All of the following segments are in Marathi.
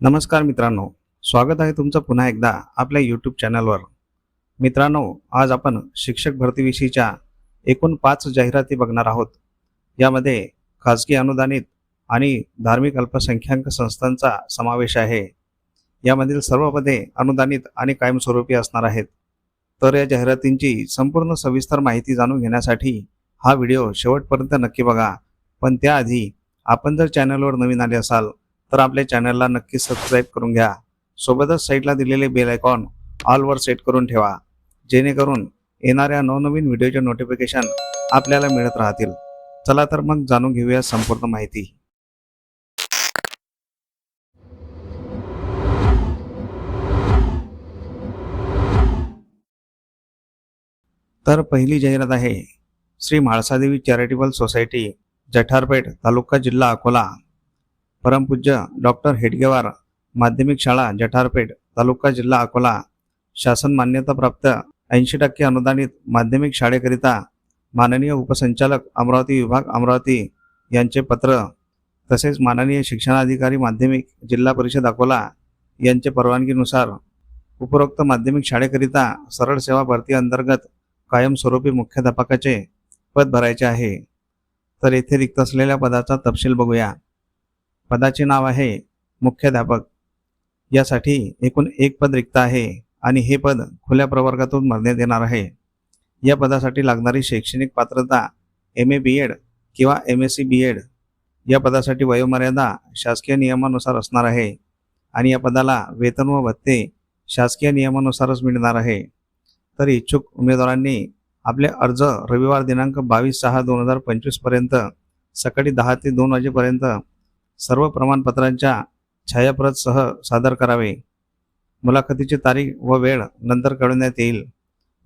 नमस्कार मित्रांनो स्वागत आहे तुमचं पुन्हा एकदा आपल्या यूट्यूब चॅनलवर मित्रांनो आज आपण शिक्षक भरतीविषयीच्या एकूण पाच जाहिराती बघणार आहोत. यामध्ये खाजगी अनुदानित आणि धार्मिक अल्पसंख्याक संस्थांचा समावेश आहे. यामधील सर्व पदे अनुदानित आणि कायमस्वरूपी असणार आहेत. तर या जाहिरातींची संपूर्ण सविस्तर माहिती जाणून घेण्यासाठी हा व्हिडिओ शेवटपर्यंत नक्की बघा. पण त्याआधी आपण जर चॅनलवर नवीन आले असाल तर आपल्या चॅनलला नक्की सबस्क्राईब करून घ्या. सोबतच साईडला दिलेले बेल आयकॉन ऑलवर सेट करून ठेवा. जेणेकरून येणाऱ्या नवनवीन व्हिडिओचे नोटिफिकेशन आपल्याला मिळत राहतील. चला तर मग जाणून घेऊया संपूर्ण माहिती. तर पहिली जाहिरात आहे श्री म्हाळसादेवी चॅरिटेबल सोसायटी जठारपेठ तालुका जिल्हा अकोला. परमपूज्य डॉक्टर हेडगेवार माध्यमिक शाळा जठारपेठ तालुका जिल्हा अकोला. शासन मान्यताप्राप्त ऐंशी टक्के अनुदानित माध्यमिक शाळेकरिता माननीय उपसंचालक अमरावती विभाग अमरावती यांचे पत्र तसेच माननीय शिक्षणाधिकारी माध्यमिक जिल्हा परिषद अकोला यांचे परवानगीनुसार उपरोक्त माध्यमिक शाळेकरिता सरळ सेवा भरती अंतर्गत कायमस्वरूपी मुख्याध्यापकाचे पद भरायचे आहे. तर येथे रिक्त असलेल्या पदाचा तपशील बघूया. पदाचे नाव आहे मुख्याध्यापक. यासाठी एकूण एक पद रिक्त आहे आणि हे पद खुल्या प्रवर्गातून भरण्यात येणार आहे. या पदासाठी लागणारी शैक्षणिक पात्रता एम ए बी एड किंवा M S C B Ed या पदासाठी वयोमर्यादा शासकीय नियमानुसार असणार आहे आणि या पदाला वेतन व भत्ते शासकीय नियमानुसारच मिळणार आहे. तर इच्छुक उमेदवारांनी आपले अर्ज रविवार दिनांक बावीस सहा दोन हजार पंचवीसपर्यंत सकाळी दहा ते दोन वाजेपर्यंत सर्व प्रमाणपत्रांच्या छायाप्रतसह सादर करावे. मुलाखतीची तारीख व वेळ नंतर कळवण्यात येईल.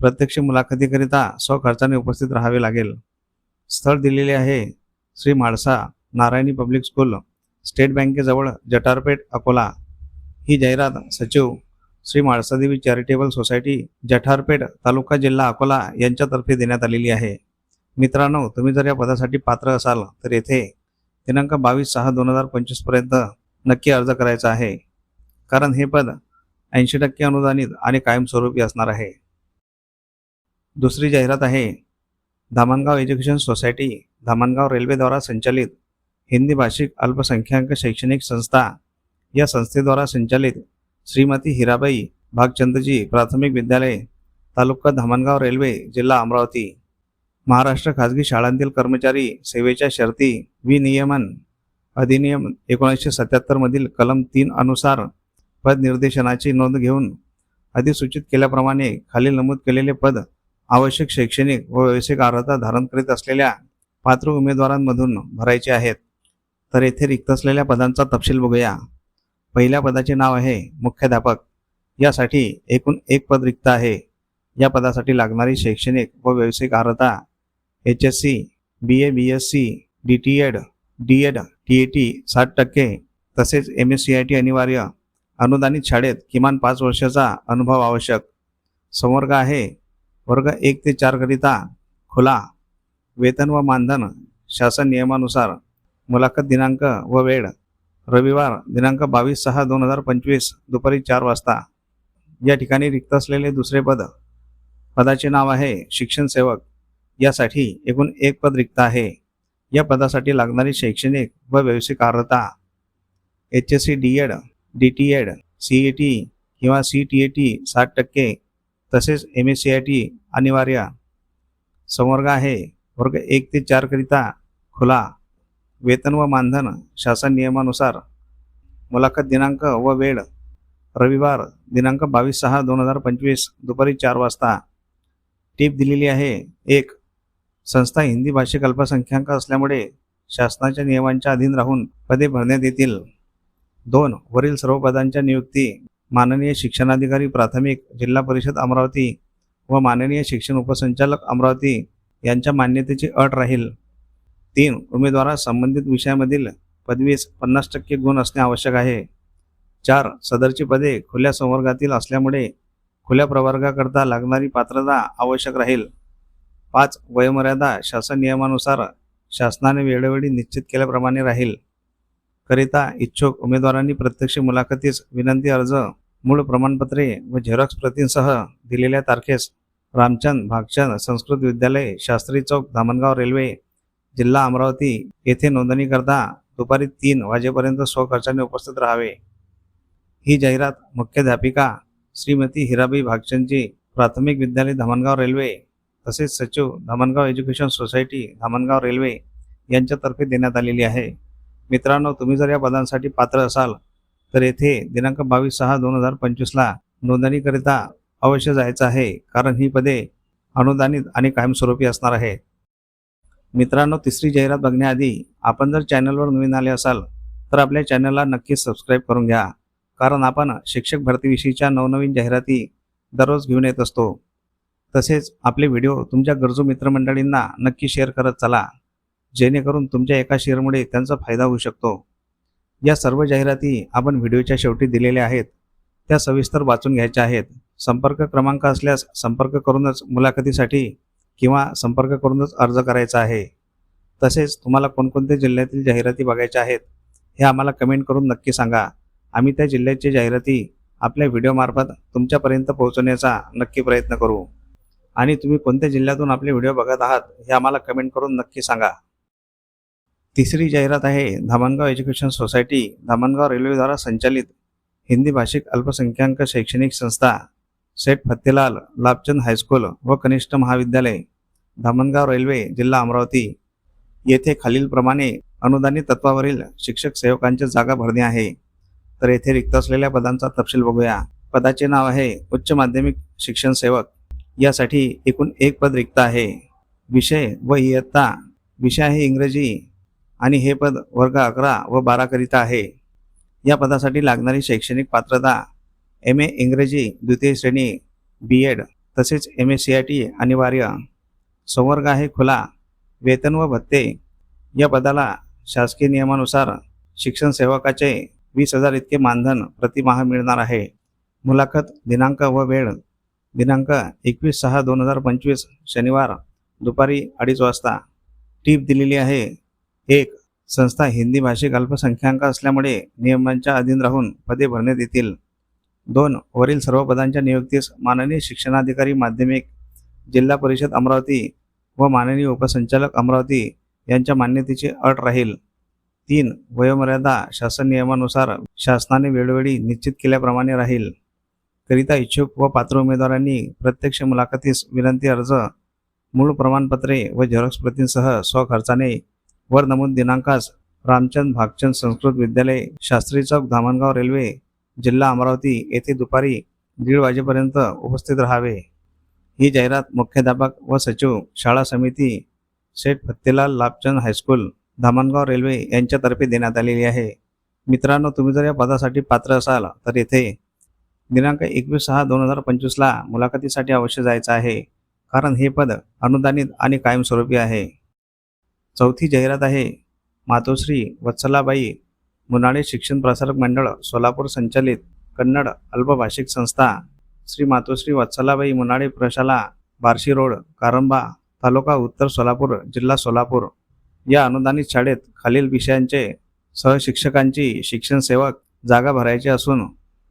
प्रत्यक्ष मुलाखतीकरिता स्वखर्चाने उपस्थित राहावे लागेल. स्थळ दिलेले आहे Shri Mhalsa Narayani public school state बँकेजवळ Jatarpeth Akola. ही जाहिरात सचिव श्री म्हाळसादेवी चॅरिटेबल सोसायटी जठारपेठ तालुका जिल्हा अकोला यांच्यातर्फे देण्यात आलेली आहे. मित्रांनो तुम्ही जर या पदासाठी पात्र असाल तर येथे दिनांक बावीस सहा दोन हजार पंचवीसपर्यंत नक्की अर्ज करायचा आहे. कारण हे पद ऐंशी टक्के अनुदानित आणि कायमस्वरूपी असणार आहे. दुसरी जाहिरात आहे धामणगाव एज्युकेशन सोसायटी धामणगाव रेल्वेद्वारा संचालित हिंदी भाषिक अल्पसंख्याक शैक्षणिक संस्था या संस्थेद्वारा संचालित श्रीमती हिराबाई भागचंदजी प्राथमिक विद्यालय तालुका धामणगाव रेल्वे जिल्हा अमरावती. महाराष्ट्र खाजगी शाळांतील कर्मचारी सेवेच्या शर्ती विनियमन अधिनियम एकोणीसशे सत्याहत्तरमधील कलम तीन अनुसार पद निर्देशनाची नोंद घेऊन अधिसूचित केल्याप्रमाणे खालील नमूद केलेले पद आवश्यक शैक्षणिक व व्यावसायिक अर्हता धारण करीत असलेल्या पात्र उमेदवारांमधून भरायचे आहेत. तर येथे रिक्त असलेल्या पदांचा तपशील बघूया. पहिल्या पदाचे नाव आहे मुख्याध्यापक. यासाठी एकूण एक पद रिक्त आहे. या पदासाठी लागणारी शैक्षणिक व व्यावसायिक अर्हता H S C B A B S C D T Ed D Ed T A T साठ टक्के तसेच M S C I T अनिवार्य. अनुदानित शाळेत किमान पाच वर्षाचा अनुभव आवश्यक. संवर्ग आहे. वर्ग एक ते चारकरिता खुला वेतन व मानधन शासन नियमानुसार. मुलाखत दिनांक व वेळ. रविवार दिनांक बावीस सहा दोन हजार पंचवीस दुपारी चार वाजता. या ठिकाणी रिक्त असलेले दुसरे पद. पदाचे नाव आहे शिक्षण सेवक. यासाठी एकूण एक पद रिक्त आहे. या पदासाठी लागणारी शैक्षणिक व व्यावसायिक अर्हता H S C D Ed D T Ed C A T किंवा सी टी ए टी साठ टक्के तसेच M S C I T अनिवार्य. संवर्ग आहे. वर्ग एक ते चारकरिता खुला. वेतन व मानधन शासन नियमानुसार. मुलाखत दिनांक व वेळ. रविवार दिनांक बावीस सहा दोन हजार पंचवीस दुपारी चार वाजता. टीप दिलेली आहे. एक संस्था हिंदी भाषिक अल्पसंख्याक असल्यामुळे शासनाच्या नियमांच्या अधीन राहून पदे भरण्यात येतील. दोन वरील सर्व पदांच्या नियुक्ती माननीय शिक्षणाधिकारी प्राथमिक जिल्हा परिषद अमरावती व माननीय शिक्षण उपसंचालक अमरावती यांच्या मान्यतेची अट राहील. तीन उमेदवारास संबंधित विषयामधील पदवीस पन्नास टक्के गुण असणे आवश्यक आहे. चार सदरची पदे खुल्या संवर्गातील असल्यामुळे खुल्या प्रवर्गाकरता लागणारी पात्रता आवश्यक राहील. पाच वयोमर्यादा शासन नियमानुसार शासनाने वेळोवेळी निश्चित केल्याप्रमाणे राहील. करिता इच्छुक उमेदवारांनी प्रत्यक्ष मुलाखतीस विनंती अर्ज मूळ प्रमाणपत्रे व झेरॉक्स प्रतींसह दिलेल्या तारखेस रामचंद भागचंद संस्कृत विद्यालय शास्त्री चौक धामणगाव रेल्वे जिल्हा अमरावती येथे नोंदणीकरता दुपारी तीन वाजेपर्यंत स्वखर्चाने उपस्थित राहावे. ही जाहिरात मुख्याध्यापिका श्रीमती हिराबाई भागचंदजी प्राथमिक विद्यालय धामणगाव रेल्वे तसेच सचिव Dhamangaon education society Dhamangaon railway यांच्यातर्फे देण्यात आलेली आहे. मित्रांनो तुम्ही जर या पदांसाठी पात्र असाल तर येथे दिनांक बावीस सहा दोन हजार पंचवीसला नोंदणीकरिता अवश्य जायचं आहे कारण ही पदे अनुदानित आणि कायमस्वरूपी असणार आहे मित्रांनो तिसरी जाहिरात बघण्याआधी आपण जर चॅनलवर नवीन आले असाल तर आपल्या चॅनलला नक्कीच सबस्क्राईब करून घ्या कारण आपण शिक्षक भरतीविषयीच्या नवनवीन जाहिराती दररोज घेऊन येत असतो. तसेच आपले व्हिडिओ तुमच्या गरजू मित्रमंडळींना नक्की शेअर करत चला जेणेकरून तुमच्या एका शेअरमुळे त्यांचा फायदा होऊ शकतो. या सर्व जाहिराती आपण व्हिडिओच्या शेवटी दिलेल्या आहेत त्या सविस्तर वाचून घ्यायच्या आहेत. संपर्क क्रमांक असल्यास संपर्क करूनच मुलाखतीसाठी किंवा संपर्क करूनच अर्ज करायचा आहे. तसेच तुम्हाला कोणकोणत्या जिल्ह्यातील जाहिराती बघायच्या आहेत हे आम्हाला कमेंट करून नक्की सांगा. आम्ही त्या जिल्ह्याची जाहिराती आपल्या व्हिडिओमार्फत तुमच्यापर्यंत पोहोचवण्याचा नक्की प्रयत्न करू. आणि तुम्ही कोणत्या जिल्ह्यातून आपले व्हिडिओ बघत आहात हे आम्हाला कमेंट करून नक्की सांगा. तिसरी जाहिरात आहे धामणगाव एज्युकेशन सोसायटी धामणगाव रेल्वेद्वारा संचालित हिंदी भाषिक अल्पसंख्याक शैक्षणिक संस्था सेठ फत्तेलाल लाभचंद हायस्कूल व कनिष्ठ महाविद्यालय धामणगाव रेल्वे जिल्हा अमरावती. येथे खालीलप्रमाणे अनुदानित तत्वावरील शिक्षक सेवकांच्या जागा भरणे आहे. तर येथे रिक्त असलेल्या पदांचा तपशील बघूया. पदाचे नाव आहे उच्च माध्यमिक शिक्षण सेवक. यासाठी एकूण एक पद रिक्त आहे. विषय व इयत्ता. विषय आहे इंग्रजी आणि हे पद वर्ग अकरा व बाराकरिता आहे. या पदासाठी लागणारी शैक्षणिक पात्रता एम ए इंग्रजी द्वितीय श्रेणी बी एड तसेच M A C I T अनिवार्य. संवर्ग आहे खुला वेतन व भत्ते. या पदाला शासकीय नियमानुसार शिक्षण सेवकाचे वीस हजार इतके मानधन प्रतिमाह मिळणार आहे. मुलाखत दिनांक व वेळ दिनांक एकवीस सहा दोन हजार पंचवीस शनिवार दुपारी अडीच वाजता टीप दिलेली आहे. एक संस्था हिंदी भाषिक अल्पसंख्याक असल्यामुळे नियमांच्या अधीन राहून पदे भरण्यात येतील. दोन वरील सर्व पदांच्या नियुक्तीस माननीय शिक्षणाधिकारी माध्यमिक जिल्हा परिषद अमरावती व माननीय उपसंचालक अमरावती यांच्या मान्यतेची अट राहील. तीन वयोमर्यादा शासन नियमानुसार शासनाने वेळोवेळी निश्चित केल्याप्रमाणे राहील. करिता इच्छुक व पात्र उमेदवारांनी प्रत्यक्ष मुलाखतीस विनंती अर्ज मूळ प्रमाणपत्रे व झेरॉक्स प्रतींसह स्वखर्चाने वर नमूद दिनांकास रामचंद भागचंद संस्कृत विद्यालय शास्त्री चौक धामणगाव रेल्वे जिल्हा अमरावती येथे दुपारी दीड वाजेपर्यंत उपस्थित राहावे. ही जाहिरात मुख्याध्यापक व सचिव शाळा समिती Sheth Fattelal Labhchand high school Dhamangaon railway यांच्यातर्फे देण्यात आलेली आहे. मित्रांनो तुम्ही जर या पदासाठी पात्र असाल तर येथे दिनांक एकवीस सहा दोन हजार पंचवीसला मुलाखतीसाठी अवश्य जायचं आहे. कारण हे पद अनुदानित आणि कायमस्वरूपी आहे. चौथी जाहिरात आहे. मातोश्री वत्सलाबाई मुनाळे शिक्षण प्रसारक मंडळ सोलापूर संचालित कन्नड अल्पभाषिक संस्था श्री मातोश्री वत्सलाबाई मुनाळे प्रशाला बार्शी रोड कारंबा तालुका उत्तर सोलापूर जिल्हा सोलापूर. या अनुदानित शाळेत खालील विषयांचे सहशिक्षकांची शिक्षण सेवक जागा भरायची असून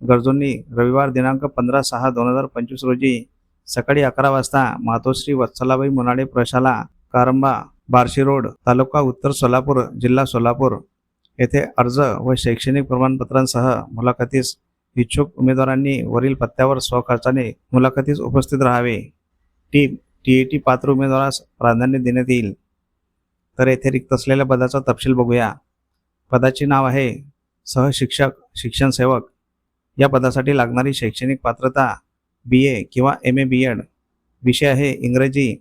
गरजूंनी रविवार दिनांक पंधरा सहा दोन हजार पंचवीस रोजी सकाळी अकरा वाजता मातोश्री वत्सलाबाई मुनाडे प्रशाला कारंबा बार्शी रोड तालुका उत्तर सोलापूर जिल्हा सोलापूर येथे अर्ज व शैक्षणिक प्रमाणपत्रांसह मुलाखतीस इच्छुक उमेदवारांनी वरील पत्त्यावर स्वखर्चाने मुलाखतीस उपस्थित राहावे. टी टी ए टी पात्र उमेदवारास प्राधान्य देण्यात येईल. तर येथे रिक्त असलेल्या पदाचा तपशील बघूया. पदाचे नाव आहे सहशिक्षक शिक्षण सेवक या पदासाठी लागणारी शैक्षणिक पात्रता बी ए किंवा एम ए बी एड विषय आहे इंग्रजी.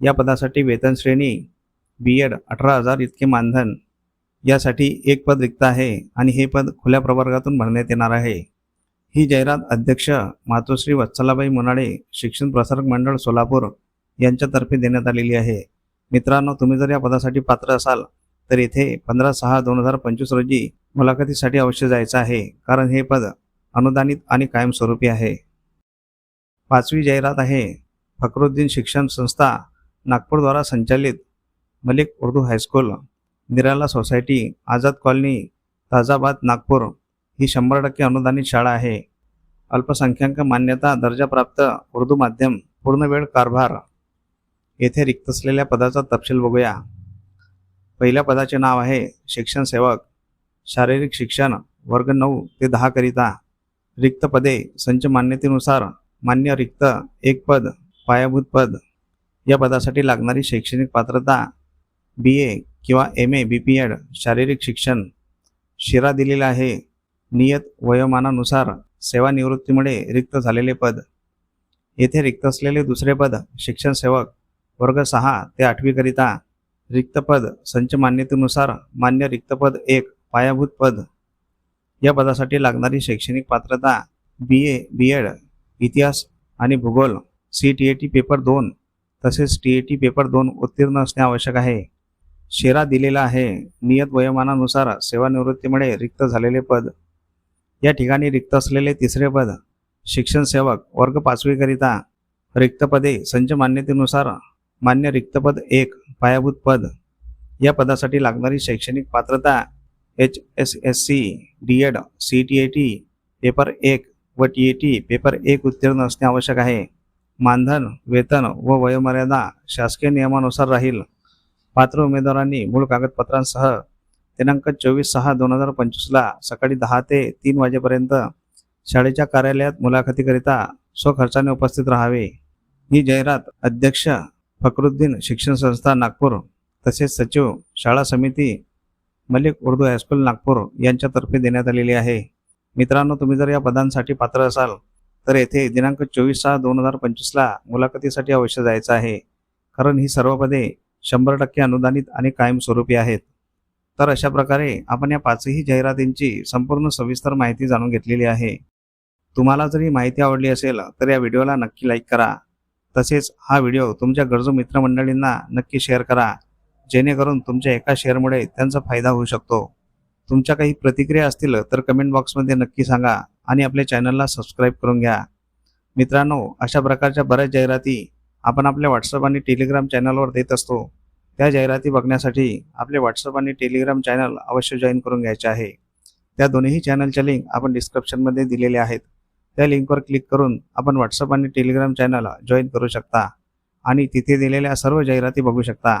या पदासाठी वेतन श्रेणी बी एड अठरा हजार इतके मानधन. यासाठी एक पद रिक्त आहे आणि हे पद खुल्या प्रवर्गातून भरण्यात येणार आहे. ही जाहिरात अध्यक्ष मातोश्री वत्सलाबाई मुनाडे शिक्षण प्रसारक मंडळ सोलापूर यांच्यातर्फे देण्यात आलेली आहे. मित्रांनो तुम्ही जर या पदासाठी पात्र असाल तर येथे पंधरा सहा दोन हजार पंचवीस रोजी मुलाखतीसाठी अवश्य जायचं आहे कारण हे पद अनुदानित आणि कायमस्वरूपी आहे. पाचवी जाहिरात आहे. फकरुद्दीन शिक्षण संस्था नागपूरद्वारा संचालित Malik Urdu high school Nirala society Azad colony Tajabad Nagpur ही शंभर टक्के अनुदानित शाळा आहे. अल्पसंख्याक मान्यता दर्जाप्राप्त उर्दू माध्यम पूर्णवेळ कारभार. येथे रिक्त असलेल्या पदाचा तपशील बघूया. पहिल्या पदाचे नाव आहे शिक्षण सेवक शारीरिक शिक्षण वर्ग नऊ ते दहाकरिता रिक्त पदे संच मान्यतेनुसार मान्य रिक्त एक पद पायाभूत पद या पदासाठी लागणारी शैक्षणिक पात्रता बी ए किंवा M A B P Ed शारीरिक शिक्षण शिरा दिलेला आहे. नियत वयोमानानुसार सेवानिवृत्तीमुळे रिक्त झालेले पद. येथे रिक्त असलेले दुसरे पद शिक्षण सेवक वर्ग सहा ते आठवीकरिता रिक्त पद संच मान्यतेनुसार मान्य रिक्त पद एक पायाभूत पद या पदासाठी लागणारी शैक्षणिक पात्रता बी ए बी एड इतिहास आणि भूगोल C T A T paper दोन तसेच टी ए टी पेपर दोन उत्तीर्ण असणे आवश्यक आहे. शेरा दिलेला आहे. नियत वयोमानानुसार सेवानिवृत्तीमुळे रिक्त झालेले पद. या ठिकाणी रिक्त असलेले तिसरे पद शिक्षण सेवक वर्ग पाचवीकरिता रिक्त पदे संच मान्यतेनुसार मान्य रिक्तपद एक पायाभूत पद. या पदासाठी लागणारी शैक्षणिक पात्रता H S S C D Ed C T A T paper एक व टी ए टी पेपर एक उत्तीर्ण असणे आवश्यक आहे. मानधन वेतन व वयोमर्यादा शासकीय नियमानुसार राहील. पात्र उमेदवारांनी मूळ कागदपत्रांसह दिनांक चोवीस सहा दोन हजार पंचवीसला सकाळी दहा ते तीन वाजेपर्यंत शाळेच्या कार्यालयात मुलाखतीकरिता स्वखर्चाने उपस्थित राहावे. ही जाहिरात अध्यक्ष फकरुद्दीन शिक्षण संस्था नागपूर तसेच सचिव शाळा समिती मलिक उर्दू हायस्कूल नागपूर यांच्यातर्फे देण्यात आलेली आहे. मित्रांनो तुम्ही जर या पदांसाठी पात्र असाल तर येथे दिनांक चोवीस सहा दोन हजार पंचवीसला मुलाखतीसाठी अवश्य जायचं आहे. कारण ही सर्व पदे शंभर टक्के अनुदानित आणि कायमस्वरूपी आहेत. तर अशा प्रकारे आपण या पाचही जाहिरातींची संपूर्ण सविस्तर माहिती जाणून घेतलेली आहे. तुम्हाला जर ही माहिती आवडली असेल तर या व्हिडिओला नक्की लाईक करा. तसेच हा व्हिडिओ तुमच्या गरजू मित्रमंडळींना नक्की शेअर करा. जेणेकरून तुमच्या एका शेअरमुळे त्यांचा फायदा होऊ शकतो. तुमच्या काही प्रतिक्रिया असतील तर कमेंट बॉक्समध्ये नक्की सांगा आणि आपल्या चॅनलला सबस्क्राईब करून घ्या. मित्रांनो अशा प्रकारच्या बऱ्याच जाहिराती आपण आपल्या व्हॉट्सअप आणि टेलिग्राम चॅनलवर देत असतो. त्या जाहिराती बघण्यासाठी आपले व्हॉट्सअप आणि टेलिग्राम चॅनल अवश्य जॉईन करून घ्यायचे आहे. त्या दोन्ही चॅनलच्या लिंक आपण डिस्क्रिप्शनमध्ये दिलेल्या आहेत. त्या लिंकवर क्लिक करून आपण व्हॉट्सअप आणि टेलिग्राम चॅनल जॉईन करू शकता आणि तिथे दिलेल्या सर्व जाहिराती बघू शकता.